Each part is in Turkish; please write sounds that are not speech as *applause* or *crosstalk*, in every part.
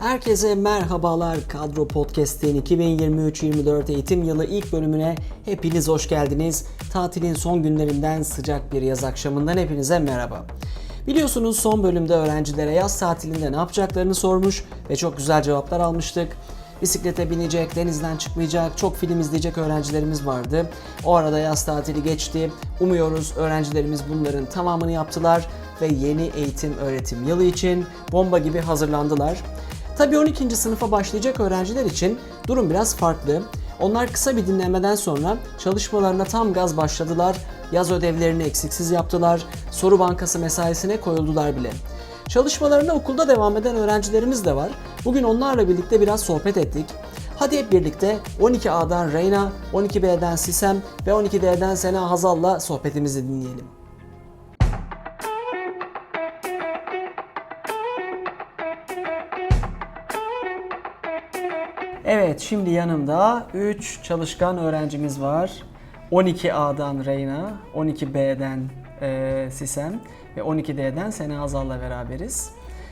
Herkese merhabalar. Kadro Podcast'in 2023-24 eğitim yılı ilk bölümüne hepiniz hoş geldiniz. Tatilin son günlerinden sıcak bir yaz akşamından hepinize merhaba. Biliyorsunuz son bölümde öğrencilere yaz tatilinde ne yapacaklarını sormuş ve çok güzel cevaplar almıştık. Bisiklete binecek, denizden çıkmayacak, çok film izleyecek öğrencilerimiz vardı. O arada yaz tatili geçti. Umuyoruz öğrencilerimiz bunların tamamını yaptılar ve yeni eğitim öğretim yılı için bomba gibi hazırlandılar. Tabii 12. sınıfa başlayacak öğrenciler için durum biraz farklı. Onlar kısa bir dinlemeden sonra çalışmalarına tam gaz başladılar. Yaz ödevlerini eksiksiz yaptılar. Soru bankası mesaisine koyuldular bile. Çalışmalarına okulda devam eden öğrencilerimiz de var. Bugün onlarla birlikte biraz sohbet ettik. Hadi hep birlikte 12A'dan Reyna, 12B'den Sisem ve 12D'den Sena Hazal'la sohbetimizi dinleyelim. Evet, şimdi yanımda 3 çalışkan öğrencimiz var. 12A'dan Reyna, 12B'den e, Sisem ve 12D'den Sena Hazal'la beraberiz.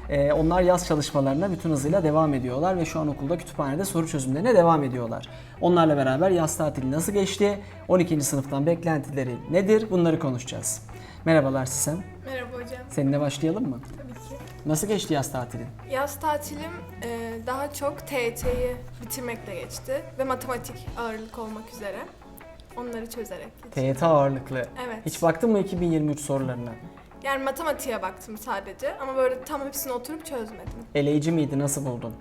E, onlar yaz çalışmalarına bütün hızıyla devam ediyorlar ve şu an okulda kütüphanede soru çözümlerine devam ediyorlar. Onlarla beraber yaz tatili nasıl geçti, 12. sınıftan beklentileri nedir bunları konuşacağız. Merhabalar Sisem, Merhaba hocam. seninle başlayalım mı? Tabii. Nasıl geçti yaz tatilin? Yaz tatilim e, daha çok TYT'yi bitirmekle geçti ve matematik ağırlık olmak üzere. Onları çözerek geçti. TYT ağırlıklı. Evet. Hiç baktın mı 2023 sorularına? Yani matematiğe baktım sadece ama böyle tam hepsini oturup çözmedim. Eleyici miydi, nasıl buldun?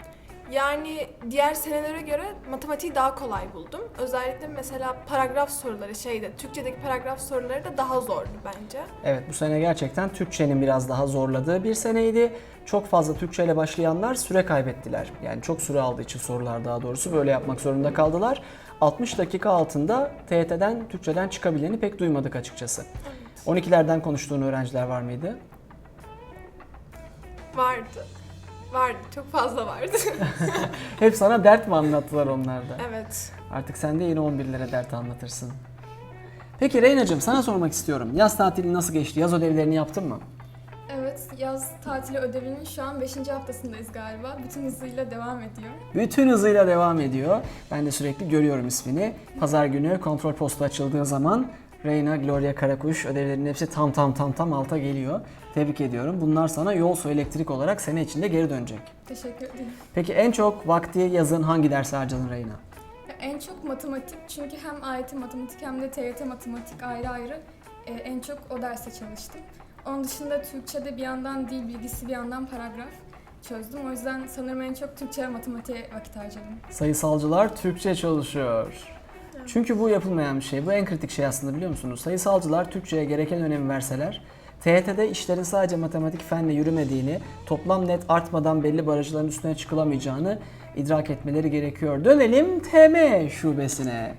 Yani diğer senelere göre matematiği daha kolay buldum. Özellikle mesela paragraf soruları şeyde, Türkçedeki paragraf soruları da daha zordu bence. Evet bu sene gerçekten Türkçenin biraz daha zorladığı bir seneydi. Çok fazla Türkçe ile başlayanlar süre kaybettiler. Yani çok süre aldığı için sorular daha doğrusu böyle yapmak zorunda kaldılar. 60 dakika altında TYT'den Türkçeden çıkabileni pek duymadık açıkçası. 12'lerden konuştuğun öğrenciler var mıydı? Vardı. Vardı. Çok fazla vardı. *laughs* Hep sana dert mi anlattılar onlarda? evet. Artık sen de yeni 11'lere dert anlatırsın. Peki Reyna'cığım sana sormak istiyorum. Yaz tatili nasıl geçti? Yaz ödevlerini yaptın mı? Evet, yaz tatili ödevinin şu an 5. haftasındayız galiba. Bütün hızıyla devam ediyor. Bütün hızıyla devam ediyor. Ben de sürekli görüyorum ismini. Pazar günü kontrol postu açıldığı zaman Reyna Gloria Karakuş ödevlerinin hepsi tam tam tam tam alta geliyor. Tebrik ediyorum. Bunlar sana yol su elektrik olarak sene içinde geri dönecek. Teşekkür ederim. Peki en çok vakti yazın hangi derse harcadın Reyna? En çok matematik çünkü hem AYT matematik hem de TYT matematik ayrı ayrı e, en çok o derse çalıştım. Onun dışında Türkçe'de bir yandan dil bilgisi bir yandan paragraf çözdüm. O yüzden sanırım en çok Türkçe ve matematiğe vakit harcadım. Sayısalcılar Türkçe çalışıyor. Çünkü bu yapılmayan bir şey. Bu en kritik şey aslında biliyor musunuz? Sayısalcılar Türkçe'ye gereken önemi verseler, TYT'de işlerin sadece matematik fenle yürümediğini, toplam net artmadan belli barajların üstüne çıkılamayacağını idrak etmeleri gerekiyor. Dönelim TM şubesine.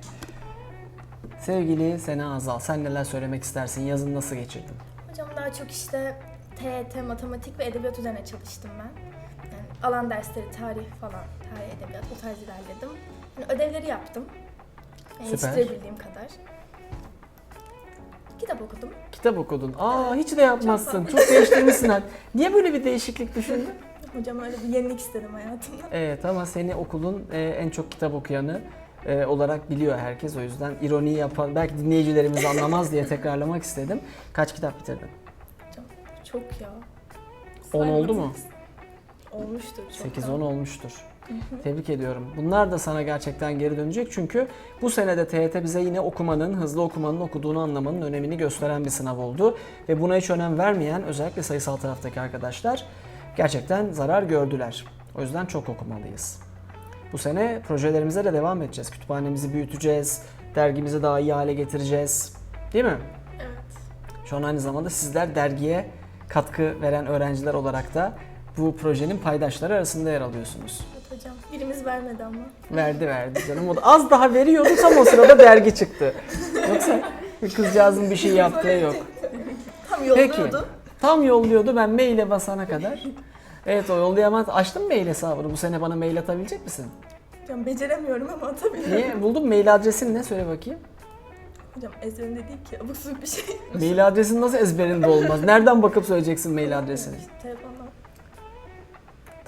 Sevgili Sena Azal, sen neler söylemek istersin? Yazın nasıl geçirdin? Hocam daha çok işte TYT, matematik ve edebiyat üzerine çalıştım ben. Yani alan dersleri, tarih falan, tarih, edebiyat o tarz ilerledim. Yani ödevleri yaptım. Yetiştirebildiğim kadar. Kitap okudum. Kitap okudun. Aa hiç de yapmazsın. Çok değiştirmişsin. ha. *laughs* Niye böyle bir değişiklik düşündün? Hocam öyle bir yenilik istedim hayatımda. Evet ama seni okulun e, en çok kitap okuyanı e, olarak biliyor herkes. O yüzden ironi yapan, belki dinleyicilerimiz anlamaz diye tekrarlamak istedim. Kaç kitap bitirdin? Hocam çok ya. 10 oldu mu? Olmuştur çok. 8-10 olmuştur. Tebrik ediyorum. Bunlar da sana gerçekten geri dönecek çünkü bu senede TYT bize yine okumanın, hızlı okumanın okuduğunu anlamanın önemini gösteren bir sınav oldu. Ve buna hiç önem vermeyen özellikle sayısal taraftaki arkadaşlar gerçekten zarar gördüler. O yüzden çok okumalıyız. Bu sene projelerimize de devam edeceğiz. Kütüphanemizi büyüteceğiz, dergimizi daha iyi hale getireceğiz. Değil mi? Evet. Şu an aynı zamanda sizler dergiye katkı veren öğrenciler olarak da bu projenin paydaşları arasında yer alıyorsunuz. Birimiz vermedi ama. Verdi verdi canım. O da az daha veriyordu tam o sırada dergi çıktı. Yoksa kızcağızın bir şey yaptığı yok. Tam Peki. yolluyordu. Tam yolluyordu ben maile basana kadar. Evet o yollayamaz. Açtın mı mail hesabını? Bu sene bana mail atabilecek misin? Hocam beceremiyorum ama atabilirim. Niye? Buldum mail adresin ne? Söyle bakayım. Hocam ezberimde değil ki abuk bir şey. Mail adresin nasıl ezberinde olmaz? Nereden bakıp söyleyeceksin mail adresini? Telefondan.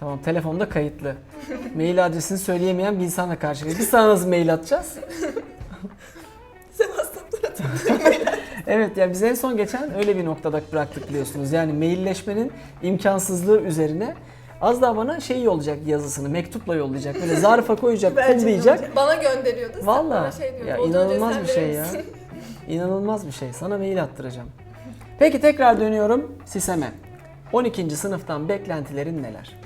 Tamam telefonda kayıtlı. mail adresini söyleyemeyen bir insanla karşılaştık. Biz sana nasıl mail atacağız? *laughs* Evet ya biz en son geçen öyle bir noktada bıraktık biliyorsunuz. Yani mailleşmenin imkansızlığı üzerine az daha bana şey yollayacak yazısını mektupla yollayacak. Böyle zarfa koyacak, pullayacak. Bana gönderiyordu. sen bana Valla şey ya "Olduğu inanılmaz bir şey verir ya. misin?" İnanılmaz bir şey. Sana mail attıracağım. Peki tekrar dönüyorum Sisem'e. 12. sınıftan beklentilerin neler?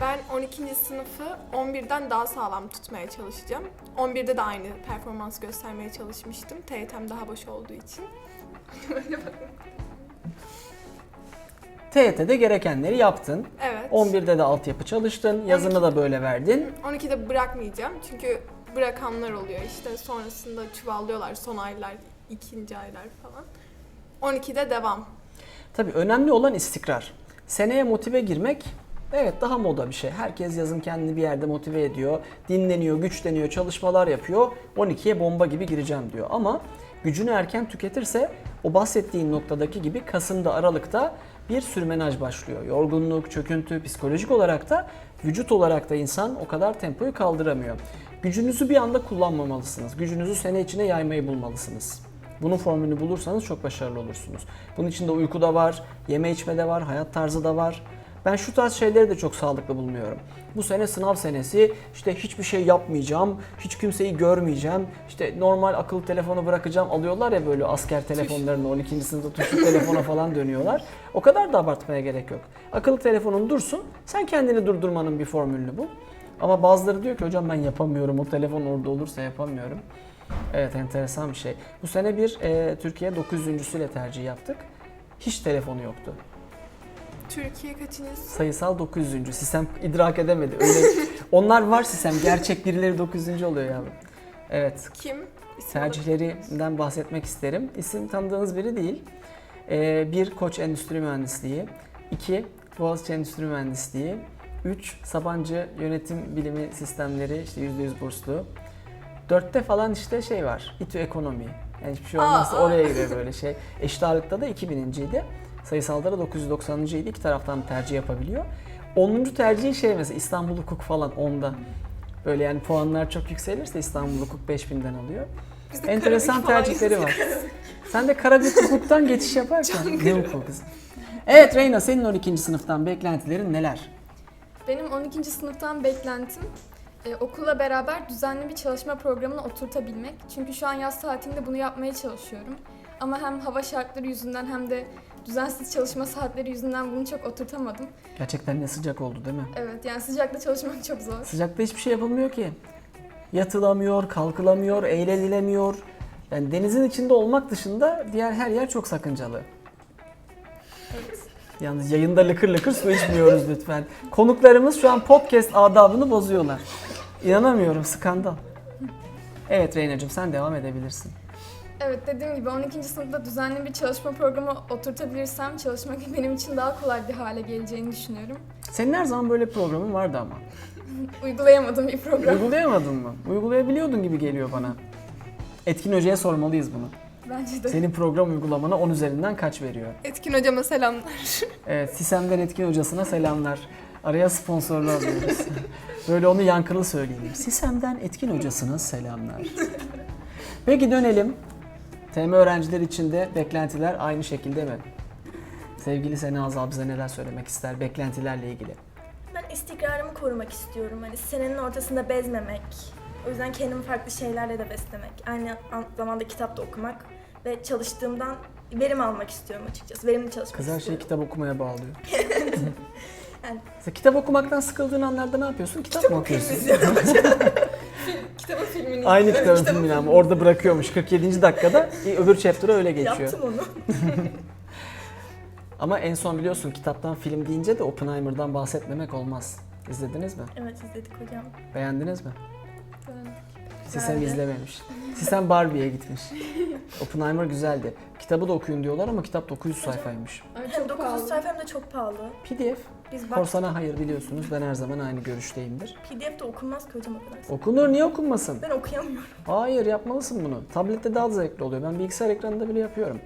Ben 12. sınıfı 11'den daha sağlam tutmaya çalışacağım. 11'de de aynı performans göstermeye çalışmıştım. TYT'm daha boş olduğu için. *laughs* TYT'de gerekenleri yaptın. Evet. 11'de de altyapı çalıştın. Yazını da böyle verdin. 12'de bırakmayacağım çünkü bırakanlar oluyor işte sonrasında çuvallıyorlar son aylar, ikinci aylar falan. 12'de devam. Tabii önemli olan istikrar. Seneye motive girmek evet daha moda bir şey. Herkes yazın kendini bir yerde motive ediyor. Dinleniyor, güçleniyor, çalışmalar yapıyor. 12'ye bomba gibi gireceğim diyor. Ama gücünü erken tüketirse o bahsettiğin noktadaki gibi Kasım'da, Aralık'ta bir sürmenaj başlıyor. Yorgunluk, çöküntü, psikolojik olarak da vücut olarak da insan o kadar tempoyu kaldıramıyor. Gücünüzü bir anda kullanmamalısınız. Gücünüzü sene içine yaymayı bulmalısınız. Bunun formülünü bulursanız çok başarılı olursunuz. Bunun içinde uyku da var, yeme içme de var, hayat tarzı da var. Ben şu tarz şeyleri de çok sağlıklı bulmuyorum. Bu sene sınav senesi, işte hiçbir şey yapmayacağım, hiç kimseyi görmeyeceğim, işte normal akıllı telefonu bırakacağım alıyorlar ya böyle asker telefonlarını 12. sınıfta tuşlu *laughs* telefona falan dönüyorlar. O kadar da abartmaya gerek yok. Akıllı telefonun dursun, sen kendini durdurmanın bir formülünü bul. Ama bazıları diyor ki hocam ben yapamıyorum, o telefon orada olursa yapamıyorum. Evet enteresan bir şey. Bu sene bir e, Türkiye 900.süyle tercih yaptık. Hiç telefonu yoktu. Türkiye kaçıncı? Sayısal 900. Sistem idrak edemedi. Öyle *laughs* onlar var sistem. Gerçek birileri 900. oluyor yavrum. Evet. Kim? İsim Tercihlerinden bahsetmek isterim. İsim tanıdığınız biri değil. Ee, bir Koç Endüstri Mühendisliği. iki Boğaziçi Endüstri Mühendisliği. Üç Sabancı Yönetim Bilimi Sistemleri işte %100 burslu. Dörtte falan işte şey var. İTÜ Ekonomi. Yani hiçbir şey olmazsa Aa. oraya giriyor böyle şey. Eşit ağırlıkta da 2000.ydi. Sayısalda da 990.ydi. İki taraftan tercih yapabiliyor. 10. tercihi şey mesela İstanbul Hukuk falan onda. Böyle yani puanlar çok yükselirse İstanbul Hukuk 5000'den alıyor. Enteresan tercihleri var. Sen de Karabük Hukuk'tan geçiş yaparken ne hukuku kızım? Evet Reyna senin 12. sınıftan beklentilerin neler? Benim 12. sınıftan beklentim e, okulla beraber düzenli bir çalışma programına oturtabilmek. Çünkü şu an yaz tatilinde bunu yapmaya çalışıyorum. Ama hem hava şartları yüzünden hem de düzensiz çalışma saatleri yüzünden bunu çok oturtamadım. Gerçekten ne sıcak oldu değil mi? Evet yani sıcakta çalışmak çok zor. Sıcakta hiçbir şey yapılmıyor ki. Yatılamıyor, kalkılamıyor, eğlenilemiyor. Yani denizin içinde olmak dışında diğer her yer çok sakıncalı. Yalnız yayında lıkır lıkır su içmiyoruz lütfen. Konuklarımız şu an podcast adabını bozuyorlar. İnanamıyorum skandal. Evet Reyna'cığım sen devam edebilirsin. Evet dediğim gibi 12. sınıfta düzenli bir çalışma programı oturtabilirsem çalışmak *laughs* benim için daha kolay bir hale geleceğini düşünüyorum. Senin her zaman böyle programın vardı ama. *laughs* Uygulayamadığım bir program. Uygulayamadın mı? Uygulayabiliyordun gibi geliyor bana. Etkin Hoca'ya sormalıyız bunu. Bence de. Senin program uygulamana 10 üzerinden kaç veriyor? Etkin hocama selamlar. *laughs* Evet, Sisem'den Etkin Hocasına selamlar. Araya sponsorlu alıyoruz. Böyle onu yankılı söyleyelim. Sisem'den Etkin Hocasına selamlar. Peki dönelim. TM öğrenciler için de beklentiler aynı şekilde mi? Sevgili Sena Azal bize neler söylemek ister beklentilerle ilgili? Ben istikrarımı korumak istiyorum. Hani senenin ortasında bezmemek. O yüzden kendimi farklı şeylerle de beslemek. Aynı an- zamanda kitap da okumak ve çalıştığımdan verim almak istiyorum açıkçası. Verimli çalışmak Kız her şeyi istiyorum. kitap okumaya bağlıyor. *laughs* Yani- Sen kitap okumaktan sıkıldığın anlarda ne yapıyorsun? Kitap, mı okuyorsun? *laughs* Kitabın filmini Aynı kitabın filmini ama orada bırakıyormuş 47. dakikada *laughs* öbür chapter'a öyle geçiyor. Yaptım onu. *laughs* Ama en son biliyorsun kitaptan film deyince de Oppenheimer'dan bahsetmemek olmaz. İzlediniz mi? Evet izledik hocam. Beğendiniz mi? Sisem izlememiş. Sisem Barbie'ye gitmiş. *laughs* Oppenheimer güzeldi. Kitabı da okuyun diyorlar ama kitap 900 sayfaymış. Ay, Hem çok 900 pahalı. sayfa hem de çok pahalı. PDF. Biz Korsana hayır biliyorsunuz. Ben her zaman aynı görüşteyimdir. PDF de okunmaz ki hocam o kadar. Okunur niye okunmasın? Ben okuyamıyorum. Hayır yapmalısın bunu. Tablette daha da zevkli oluyor. Ben bilgisayar ekranında bile yapıyorum.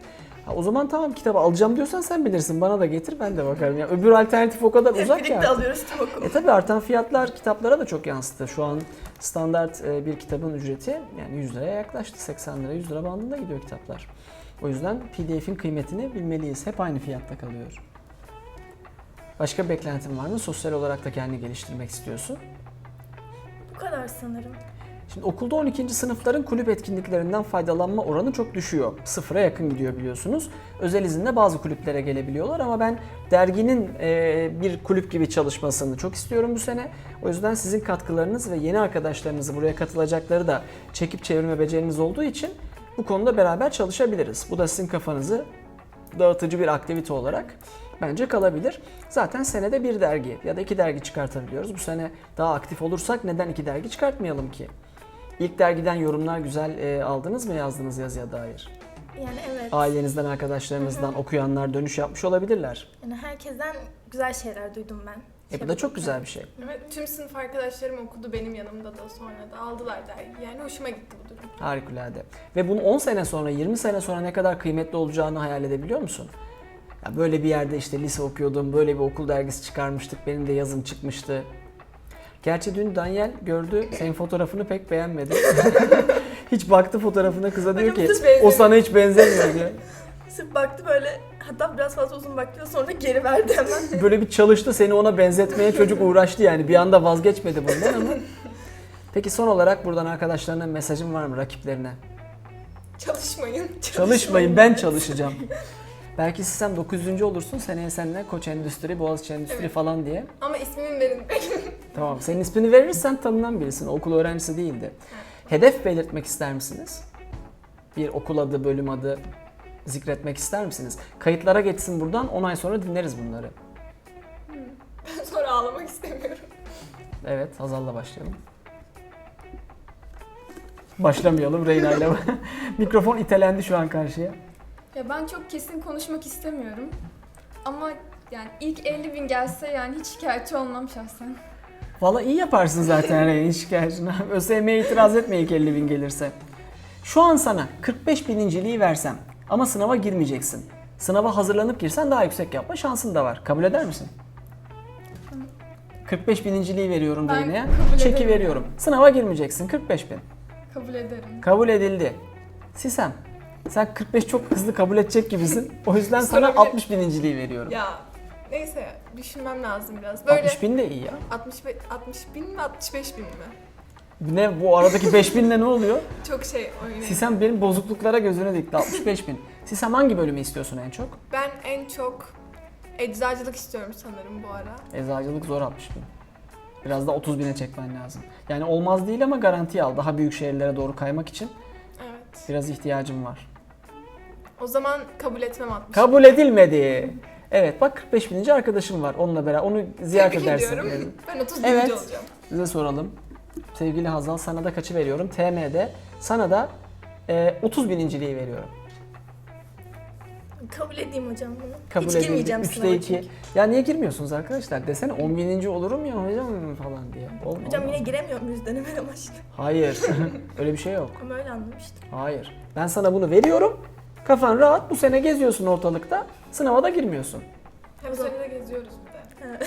Ha, o zaman tamam kitabı alacağım diyorsan sen bilirsin. Bana da getir ben de bakarım. Ya, öbür alternatif o kadar uzak artık. alıyoruz tüm okulu. E tabi artan fiyatlar kitaplara da çok yansıdı. Şu an standart e, bir kitabın ücreti yani 100 liraya yaklaştı. 80 lira 100 lira bandında gidiyor kitaplar. O yüzden PDF'in kıymetini bilmeliyiz. Hep aynı fiyatta kalıyor. Başka beklentin var mı? Sosyal olarak da kendini geliştirmek istiyorsun. Bu kadar sanırım. Şimdi okulda 12. sınıfların kulüp etkinliklerinden faydalanma oranı çok düşüyor. Sıfıra yakın gidiyor biliyorsunuz. Özel izinle bazı kulüplere gelebiliyorlar ama ben derginin e, bir kulüp gibi çalışmasını çok istiyorum bu sene. O yüzden sizin katkılarınız ve yeni arkadaşlarınızı buraya katılacakları da çekip çevirme beceriniz olduğu için bu konuda beraber çalışabiliriz. Bu da sizin kafanızı dağıtıcı bir aktivite olarak bence kalabilir. Zaten senede bir dergi ya da iki dergi çıkartabiliyoruz. Bu sene daha aktif olursak neden iki dergi çıkartmayalım ki? İlk dergiden yorumlar güzel e, aldınız mı yazdınız yazıya dair? Yani evet. Ailenizden, arkadaşlarınızdan okuyanlar dönüş yapmış olabilirler. Yani herkesten güzel şeyler duydum ben. E bu da çok güzel bir şey. Evet, tüm sınıf arkadaşlarım okudu benim yanımda da sonra da aldılar dergi. Yani hoşuma gitti bu durum. Harikulade. Ve bunu 10 sene sonra, 20 sene sonra ne kadar kıymetli olacağını hayal edebiliyor musun? Ya böyle bir yerde işte lise okuyordum, böyle bir okul dergisi çıkarmıştık, benim de yazım çıkmıştı. Gerçi dün Daniel gördü, *laughs* senin fotoğrafını pek beğenmedi. *laughs* hiç baktı fotoğrafına kıza diyor ki, hiç benzemiyor." o sana hiç benzemiyor diyor. *laughs* Sırf baktı böyle hatta biraz fazla uzun baktı sonra geri verdi hemen. Böyle bir çalıştı seni ona benzetmeye çocuk uğraştı yani bir anda vazgeçmedi bundan ama. Peki son olarak buradan arkadaşlarına mesajın var mı rakiplerine? Çalışmayın. Çalışmayın ben çalışacağım. Belki sistem 900. olursun seneye seninle Koç Endüstri, Boğaziçi Endüstri Evet. falan diye. Ama ismimi verin. Tamam senin ismini verirsen tanınan birisin. Okul öğrencisi değildi. Hedef belirtmek ister misiniz? Bir okul adı, bölüm adı zikretmek ister misiniz? Kayıtlara geçsin buradan 10 ay sonra dinleriz bunları. *laughs* sonra ağlamak istemiyorum. Evet, Hazal'la başlayalım. Başlamayalım Reyna ile. *laughs* Mikrofon itelendi şu an karşıya. Ya ben çok kesin konuşmak istemiyorum. Ama yani ilk 50 bin gelse yani hiç şikayetçi olmam şahsen. Valla iyi yaparsın zaten *laughs* Reyna şikayetini. *laughs* ÖSYM'ye itiraz etme ilk 50 bin gelirse. Şu an sana 45 bininciliği versem ama sınava girmeyeceksin. Sınava hazırlanıp girsen daha yüksek yapma şansın da var. Kabul eder misin? 45 bininciliği veriyorum Ben Reyna'ya. kabul Çeki ederim. veriyorum. Sınava girmeyeceksin 45 bin. Kabul ederim. Kabul edildi. Sisem sen 45 çok hızlı kabul edecek gibisin. O yüzden sana Sorabilir. 60 bininciliği veriyorum. Ya neyse düşünmem lazım biraz. Böyle 60 bin de iyi ya. 65, 60 bin mi 65 bin mi? Ne bu aradaki 5 binle ne oluyor? *laughs* Çok şey oynayayım. Sisem benim bozukluklara gözüne dikti. 65 bin. Sisem hangi bölümü istiyorsun en çok? Ben en çok eczacılık istiyorum sanırım bu ara. Eczacılık zor 60 bin. Biraz da 30 bine çekmen lazım. Yani olmaz değil ama garantiye al. Daha büyük şehirlere doğru kaymak için Evet. biraz ihtiyacım var. O zaman kabul etmem 60. Kabul edilmedi. Evet bak 45 bininci arkadaşım var. Onunla beraber onu ziyaret Tebrik edersin. ediyorum. *laughs* Ben 30 Evet. bininci olacağım. Size soralım. Sevgili Hazal sana da kaçı veriyorum? TM'de sana da e, 30 bininciliği veriyorum. Kabul edeyim hocam bunu. Kabul Hiç edildi. girmeyeceğim 3'te sınava 2. çünkü. Ya niye girmiyorsunuz arkadaşlar? Desene 10 bininci olurum ya hocam falan diye. Ol- Hocam olmaz. yine giremiyor muyuz deneme *laughs* amaçlı? Hayır. *laughs* Öyle bir şey yok. Ama öyle anlamıştım. Hayır. Ben sana bunu veriyorum. Kafan rahat. Bu sene geziyorsun ortalıkta. Sınava da girmiyorsun. Hem sene de geziyoruz bir de.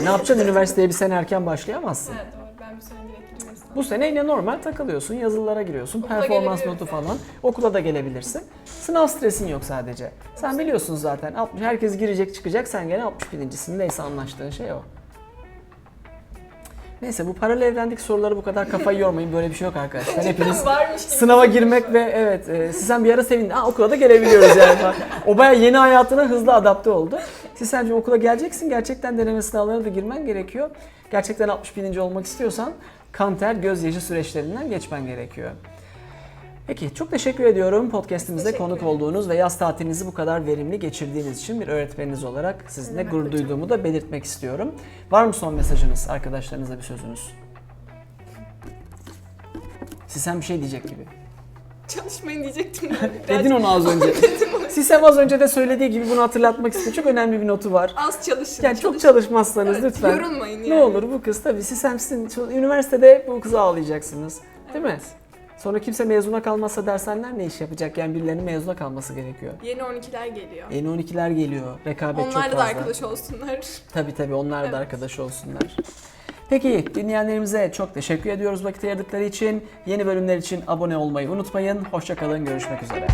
*laughs* ne yapacaksın? Üniversiteye bir sene erken başlayamazsın. Evet doğru. Ben bir sene direkt gidiyorum. Bu sene yine normal takılıyorsun. Yazılılara giriyorsun. Okula performans notu yani. falan. Okula da gelebilirsin. Sınav stresin yok sadece. Sen biliyorsun zaten. 60, herkes girecek çıkacak. Sen gene 60 birincisin. Neyse anlaştığın şey o. Neyse bu paralel evrendeki soruları bu kadar kafayı yormayın. Böyle bir şey yok arkadaşlar. Hepiniz sınava girmek ve evet e, sizden bir ara sevindi. Aa okula da gelebiliyoruz yani. falan. o baya yeni hayatına hızlı adapte oldu. Siz sence okula geleceksin. Gerçekten deneme sınavlarına da girmen gerekiyor. Gerçekten 60 bininci olmak istiyorsan kanter, gözyaşı süreçlerinden geçmen gerekiyor. Peki çok teşekkür ediyorum podcast'imize konuk olduğunuz ve yaz tatilinizi bu kadar verimli geçirdiğiniz için bir öğretmeniniz olarak sizinle gurur hocam. duyduğumu da belirtmek istiyorum. Var mı son mesajınız arkadaşlarınıza bir sözünüz? Sisem bir şey diyecek gibi. Çalışmayın diyecektim. *laughs* Dedin onu az önce. *laughs* Sisem az önce de söylediği gibi bunu hatırlatmak istiyor. Çok önemli bir notu var. Az çalışın. Yani çok çalışın. çalışmazsanız Evet, lütfen. Yorulmayın yani. Ne olur bu kız tabii Sisem sizin üniversitede bu kızı ağlayacaksınız. Değil mi? Sonra kimse mezuna kalmazsa dershaneler ne iş yapacak? Yani birilerinin mezuna kalması gerekiyor. Yeni 12'ler geliyor. Yeni 12'ler geliyor. Rekabet çok Onlarla fazla. da arkadaş olsunlar. *laughs* Tabii tabii onlar da Evet. arkadaş olsunlar. Peki dinleyenlerimize çok teşekkür ediyoruz vakit ayırdıkları için. Yeni bölümler için abone olmayı unutmayın. Hoşçakalın görüşmek üzere.